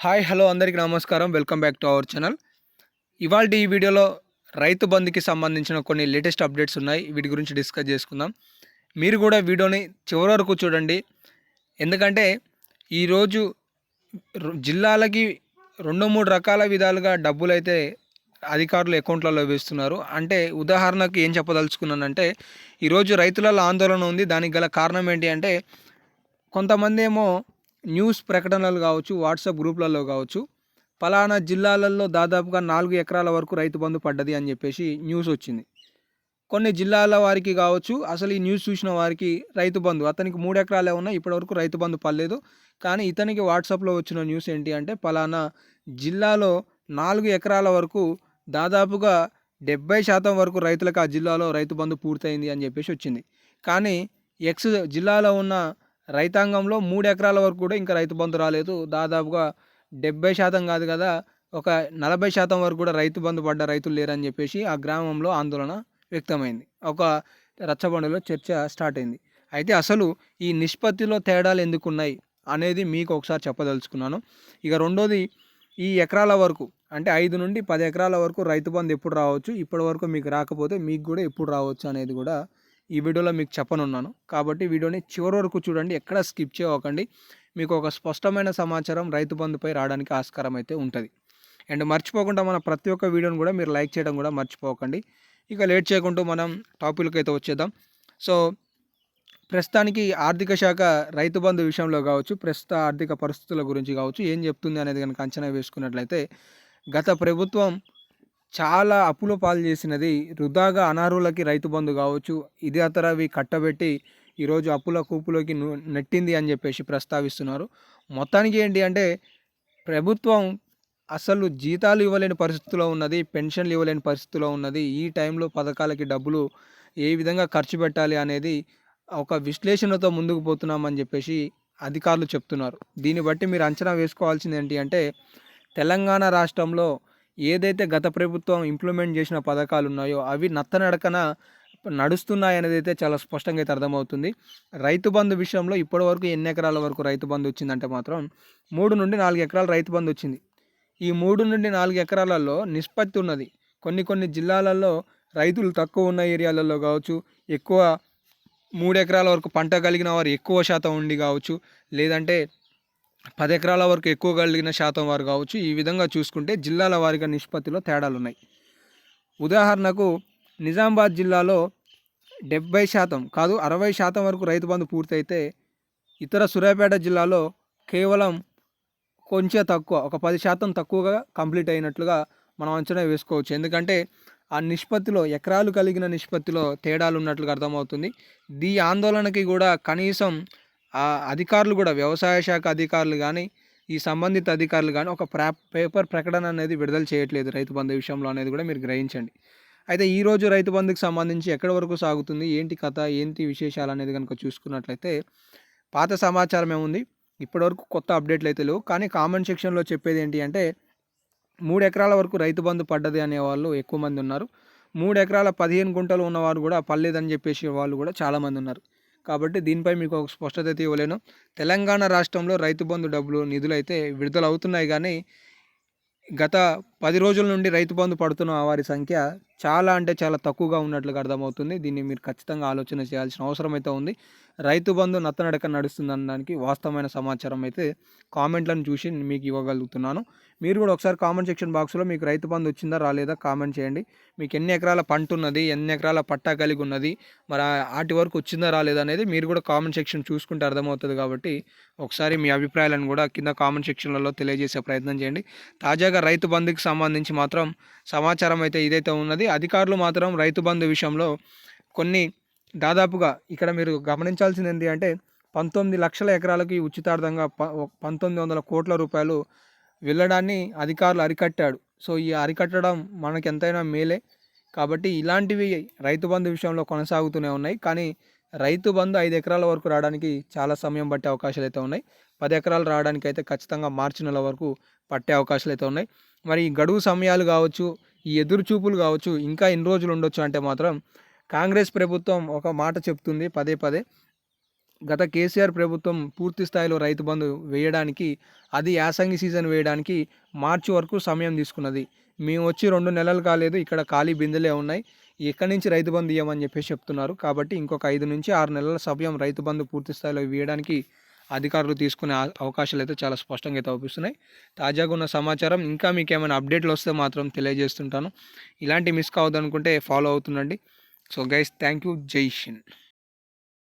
Hi hello అందరికీ నమస్కారం. Welcome back to our channel. ఇవాళ ఈ వీడియోలో రైతు బంధుకి సంబంధించిన కొన్ని లేటెస్ట్ అప్డేట్స్ ఉన్నాయి. వీటి గురించి డిస్కస్ చేసుకుందాం. మీరు కూడా వీడియోని చివరి వరకు చూడండి. ఎందుకంటే ఈరోజు జిల్లాలకి రెండు మూడు రకాల విధాలుగా డబ్బులు అయితే అధికారులు అకౌంట్లలో వేస్తున్నారు. అంటే ఉదాహరణకు ఏం చెప్పదలుచుకున్నానంటే ఈరోజు రైతులలో ఆందోళన ఉంది. దానికి గల కారణం ఏంటి అంటే కొంతమంది ఏమో న్యూస్ ప్రకటనలు కావచ్చు వాట్సాప్ గ్రూప్లలో కావచ్చు పలానా జిల్లాలలో దాదాపుగా నాలుగు ఎకరాల వరకు రైతు బంధు పడ్డది అని చెప్పేసి న్యూస్ వచ్చింది. కొన్ని జిల్లాల వారికి కావచ్చు అసలు ఈ న్యూస్ చూసిన వారికి రైతు బంధు అతనికి మూడు ఎకరాలే ఉన్నాయి ఇప్పటివరకు రైతు బంధు పడలేదు. కానీ ఇతనికి వాట్సాప్లో వచ్చిన న్యూస్ ఏంటి అంటే పలానా జిల్లాలో నాలుగు ఎకరాల వరకు దాదాపుగా డెబ్బై శాతం వరకు రైతులకు ఆ జిల్లాలో రైతు బంధు పూర్తయింది అని చెప్పేసి వచ్చింది. కానీ ఎక్స్ జిల్లాలో ఉన్న రైతాంగంలో మూడు ఎకరాల వరకు కూడా ఇంకా రైతు బంధు రాలేదు. దాదాపుగా డెబ్బై శాతం కాదు కదా ఒక నలభై శాతం వరకు కూడా రైతు బంధు పడ్డ రైతులు లేరని చెప్పేసి ఆ గ్రామంలో ఆందోళన వ్యక్తమైంది. ఒక రచ్చబండలో చర్చ స్టార్ట్ అయింది. అయితే అసలు ఈ నిష్పత్తిలో తేడాలు ఎందుకున్నాయి అనేది మీకు ఒకసారి చెప్పదలుచుకున్నాను. ఇక రెండోది ఈ ఎకరాల వరకు అంటే ఐదు నుండి పది ఎకరాల వరకు రైతు బంధు ఎప్పుడు రావచ్చు ఇప్పటి వరకు మీకు రాకపోతే మీకు కూడా ఎప్పుడు రావచ్చు అనేది కూడా ఈ వీడియోలో మీకు చెప్పనున్నాను. కాబట్టి వీడియోని చివరి వరకు చూడండి. ఎక్కడ స్కిప్ చేయకండి మీకు ఒక స్పష్టమైన సమాచారం రైతు బంధుపై రావడానికి ఆస్కారం అయితే ఉంటుంది. అండ్ మర్చిపోకుండా మన ప్రతి ఒక్క వీడియోని కూడా మీరు లైక్ చేయడం కూడా మర్చిపోకండి. ఇక లేట్ చేయకుండా మనం టాపిక్ అయితే వచ్చేద్దాం. సో ప్రస్తుతానికి ఆర్థిక శాఖ రైతు బంధు విషయంలో కావచ్చు ప్రస్తుత ఆర్థిక పరిస్థితుల గురించి కావచ్చు ఏం చెప్తుంది అనేది కనుక అంచనా వేసుకున్నట్లయితే గత ప్రభుత్వం చాలా అప్పుల పాలు చేసినది వృధాగా అనర్హులకి రైతు బంధు కావచ్చు. ఇది అతరవి కట్టబెట్టి ఈరోజు అప్పుల కూపులోకి నెట్టింది అని చెప్పేసి ప్రస్తావిస్తున్నారు. మొత్తానికి ఏంటి అంటే ప్రభుత్వం అసలు జీతాలు ఇవ్వలేని పరిస్థితిలో ఉన్నది పెన్షన్లు ఇవ్వలేని పరిస్థితిలో ఉన్నది. ఈ టైంలో పథకాలకి డబ్బులు ఏ విధంగా ఖర్చు పెట్టాలి అనేది ఒక విశ్లేషణతో ముందుకు పోతున్నామని చెప్పేసి అధికారులు చెప్తున్నారు. దీన్ని బట్టి మీరు అంచనా వేసుకోవాల్సింది ఏంటి అంటే తెలంగాణ రాష్ట్రంలో ఏదైతే గత ప్రభుత్వం ఇంప్లిమెంట్ చేసిన పథకాలు ఉన్నాయో అవి నత్తనడకన నడుస్తున్నాయనేది అయితే చాలా స్పష్టంగా అయితే అర్థమవుతుంది. రైతు బంధు విషయంలో ఇప్పటివరకు ఎన్ని ఎకరాల వరకు రైతు బంధు వచ్చిందంటే మాత్రం మూడు నుండి నాలుగు ఎకరాల రైతు బంధు వచ్చింది. ఈ మూడు నుండి నాలుగు ఎకరాలలో నిష్పత్తి ఉన్నది. కొన్ని కొన్ని జిల్లాలలో రైతులు తక్కువ ఉన్న ఏరియాలలో కావచ్చు ఎక్కువ మూడు ఎకరాల వరకు పంట కలిగిన వారు ఎక్కువ శాతం ఉండి కావచ్చు లేదంటే పది ఎకరాల వరకు ఎక్కువ కలిగిన శాతం వారు కావచ్చు. ఈ విధంగా చూసుకుంటే జిల్లాల వారిగా నిష్పత్తిలో తేడాలు ఉన్నాయి ఉదాహరణకు నిజామాబాద్ జిల్లాలో డెబ్బై శాతం కాదు అరవై శాతం వరకు రైతు బంధు పూర్తయితే ఇతర సూర్యాపేట జిల్లాలో కేవలం కొంచెం తక్కువ ఒక పది శాతం తక్కువగా కంప్లీట్ అయినట్లుగా మనం అంచనా వేసుకోవచ్చు. ఎందుకంటే ఆ నిష్పత్తిలో ఎకరాలు కలిగిన నిష్పత్తిలో తేడాలు ఉన్నట్లుగా అర్థమవుతుంది. దీ ఆందోళనకి కూడా కనీసం ఆ అధికారులు కూడా వ్యవసాయ శాఖ అధికారులు కానీ ఈ సంబంధిత అధికారులు కానీ ఒక ప్రా పేపర్ ప్రకటన అనేది విడుదల చేయట్లేదు రైతు బంధు విషయంలో అనేది కూడా మీరు గ్రహించండి. అయితే ఈరోజు రైతు బంధుకు సంబంధించి ఎక్కడి వరకు సాగుతుంది ఏంటి కథ ఏంటి విశేషాలు అనేది కనుక చూసుకున్నట్లయితే పాత సమాచారం ఏముంది? ఇప్పటివరకు కొత్త అప్డేట్లు అయితే లేవు. కానీ కామెంట్ సెక్షన్లో చెప్పేది ఏంటి అంటే మూడు ఎకరాల వరకు రైతు బంధు పడ్డది అనే వాళ్ళు ఎక్కువ మంది ఉన్నారు. మూడు ఎకరాల పదిహేను గుంటలు ఉన్నవారు కూడా పర్లేదని చెప్పేసి వాళ్ళు కూడా చాలామంది ఉన్నారు. కాబట్టి దీనిపై మీకు ఒక స్పష్టత అయితే ఇవ్వలేను. తెలంగాణ రాష్ట్రంలో రైతు బంధు డబ్బులు నిధులు అయితే విడుదల అవుతున్నాయి కానీ గత పది రోజుల నుండి రైతు బంధు పడుతున్న వారి సంఖ్య చాలా అంటే చాలా తక్కువగా ఉన్నట్లుగా అర్థమవుతుంది. దీన్ని మీరు ఖచ్చితంగా ఆలోచన చేయాల్సిన అవసరం అయితే ఉంది. రైతు బంధు నత్తనడక నడుస్తుంది అనడానికి వాస్తవమైన సమాచారం అయితే కామెంట్లను చూసి మీకు ఇవ్వగలుగుతున్నాను. మీరు కూడా ఒకసారి కామెంట్ సెక్షన్ బాక్స్లో మీకు రైతు బంధు వచ్చిందా రాలేదా కామెంట్ చేయండి. మీకు ఎన్ని ఎకరాల పంట ఉన్నది ఎన్ని ఎకరాల పట్టా కలిగి ఉన్నది మరి ఆటి వరకు వచ్చిందా రాలేదా అనేది మీరు కూడా కామెంట్ సెక్షన్ చూసుకుంటే అర్థమవుతుంది కాబట్టి ఒకసారి మీ అభిప్రాయాలను కూడా కింద కామెంట్ సెక్షన్లలో తెలియజేసే ప్రయత్నం చేయండి. తాజాగా రైతు బంధుకి సంబంధించి మాత్రం సమాచారం అయితే ఇదైతే ఉన్నది. అధికారులు మాత్రం రైతు బంధు విషయంలో కొన్ని దాదాపుగా ఇక్కడ మీరు గమనించాల్సింది ఏంటి అంటే పంతొమ్మిది లక్షల ఎకరాలకి ఉచితార్థంగా ప పంతొమ్మిది వందల కోట్ల రూపాయలు వెళ్ళడాన్ని అధికారులు అరికట్టాడు. సో ఈ అరికట్టడం మనకెంతైనా మేలే. కాబట్టి ఇలాంటివి రైతు బంధు విషయంలో కొనసాగుతూనే ఉన్నాయి. కానీ రైతు బంధు ఐదు ఎకరాల వరకు రావడానికి చాలా సమయం పట్టే అవకాశాలు అయితే ఉన్నాయి. పది ఎకరాలు రావడానికి అయితే ఖచ్చితంగా మార్చి నెల వరకు పట్టే అవకాశాలు అయితే ఉన్నాయి. మరి ఈ గడువు సమయాలు కావచ్చు ఈ ఎదురు చూపులు కావచ్చు ఇంకా ఎన్ని రోజులు ఉండొచ్చు అంటే మాత్రం కాంగ్రెస్ ప్రభుత్వం ఒక మాట చెప్తుంది పదే పదే. గత కేసీఆర్ ప్రభుత్వం పూర్తి స్థాయిలో రైతు బంధు వేయడానికి అది యాసంగి సీజన్ వేయడానికి మార్చి వరకు సమయం తీసుకున్నది. మేము వచ్చి రెండు నెలలు కాలేదు ఇక్కడ ఖాళీ బిందెలే ఉన్నాయి. ఎక్కడి నుంచి రైతు బంధు ఇవ్వమని చెప్పేసి చెప్తున్నారు. కాబట్టి ఇంకొక ఐదు నుంచి ఆరు నెలల సమయం రైతు బంధు పూర్తి స్థాయిలో వేయడానికి అధికారులు తీసుకునే అవకాశాలు అయితే చాలా స్పష్టంగా అయితే అవుపిస్తున్నాయి. తాజాగా ఉన్న సమాచారం ఇంకా మీకు ఏమైనా అప్డేట్లు వస్తే మాత్రం తెలియజేస్తుంటాను. ఇలాంటి మిస్ కావద్దనుకుంటే follow అవుతుండండి. So guys thank you Jai Hind